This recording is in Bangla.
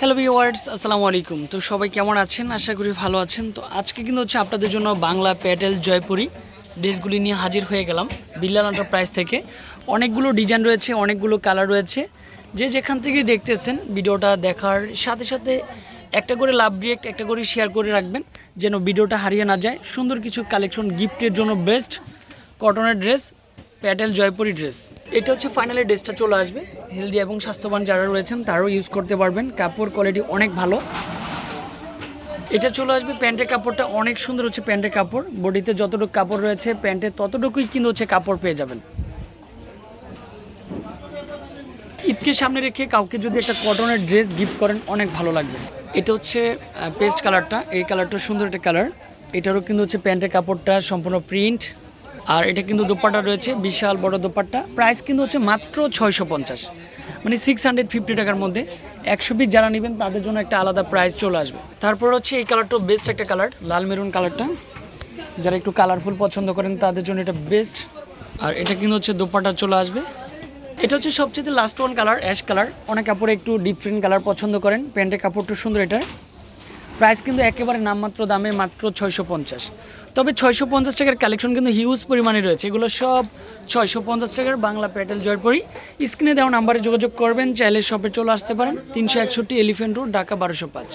হ্যালো ভিওয়ার্স আসসালামু আলাইকুম। তো সবাই কেমন আছেন? আশা করি ভালো আছেন। তো আজকে কিন্তু হচ্ছে আপনাদের জন্য বাংলা প্যাটেল জয়পুরি ড্রেসগুলি নিয়ে হাজির হয়ে গেলাম বিল্লাল এন্টারপ্রাইজ থেকে। অনেকগুলো ডিজাইন রয়েছে, অনেকগুলো কালার রয়েছে। যে যেখান থেকে দেখতেছেন ভিডিওটা দেখার সাথে সাথে একটা করে লাভ ডিরেক্ট একটা করে শেয়ার করে রাখবেন, যেন ভিডিওটা হারিয়ে না যায়। সুন্দর কিছু কালেকশন গিফটের জন্য বেস্ট কটনের ড্রেস প্যাটেল জয়পুরি ড্রেস এটা হচ্ছে ফাইনালি ড্রেসটা চলে আসবে। হেলদি এবং স্বাস্থ্যবান যারা রয়েছেন, তারাও ইউজ করতে পারবেন। কাপড় কোয়ালিটি অনেক ভালো। এটা চলে আসবে প্যান্টের কাপড়টা অনেক সুন্দর হচ্ছে প্যান্টের কাপড়। বডিতে যতটুকু কাপড় রয়েছে, প্যান্টে ততটুকুই কিন্তু হচ্ছে কাপড় পেয়ে যাবেন। ঈদকে সামনে রেখে কাউকে যদি একটা কটনের ড্রেস গিফট করেন, অনেক ভালো লাগবে। এটা হচ্ছে পেস্ট কালারটা এই কালারটা সুন্দর একটা কালার এটারও কিন্তু হচ্ছে প্যান্টের কাপড়টা সম্পূর্ণ প্রিন্ট আর এটা কিন্তু দোপাট্টা রয়েছে, বিশাল বড় দোপাট্টা। প্রাইস কিন্তু হচ্ছে মাত্র ছয়শো পঞ্চাশ। মানে সিক্স হান্ড্রেড ফিফটি টাকার মধ্যে। একশো পিস যারা নেবেন, তাদের জন্য একটা আলাদা প্রাইস চলে আসবে। তারপর হচ্ছে এই কালারটাও বেস্ট একটা কালার লাল মেরুন কালারটা যারা একটু কালারফুল পছন্দ করেন, তাদের জন্য এটা বেস্ট আর এটা কিন্তু হচ্ছে দোপাট্টা চলে আসবে। এটা হচ্ছে সবচেয়ে last one colour ash colour অনেক কাপড়ে একটু ডিফারেন্ট কালার পছন্দ করেন। প্যান্টের কাপড়টা সুন্দর এটার প্রাইস কিন্তু একেবারে নামমাত্র দামে মাত্র ছয়শো পঞ্চাশ। তবে ছয়শো পঞ্চাশ টাকার কালেকশন কিন্তু হিউজ পরিমাণে রয়েছে। এগুলো সব ছয়শো পঞ্চাশ টাকার বাংলা প্যাটেল জয়পুরি স্ক্রিনে দেওয়া নাম্বারে যোগাযোগ করবেন, চাইলে শপে চলে আসতে পারেন। তিনশো একষট্টি এলিফেন্ট রোড ঢাকা বারোশো পাঁচ।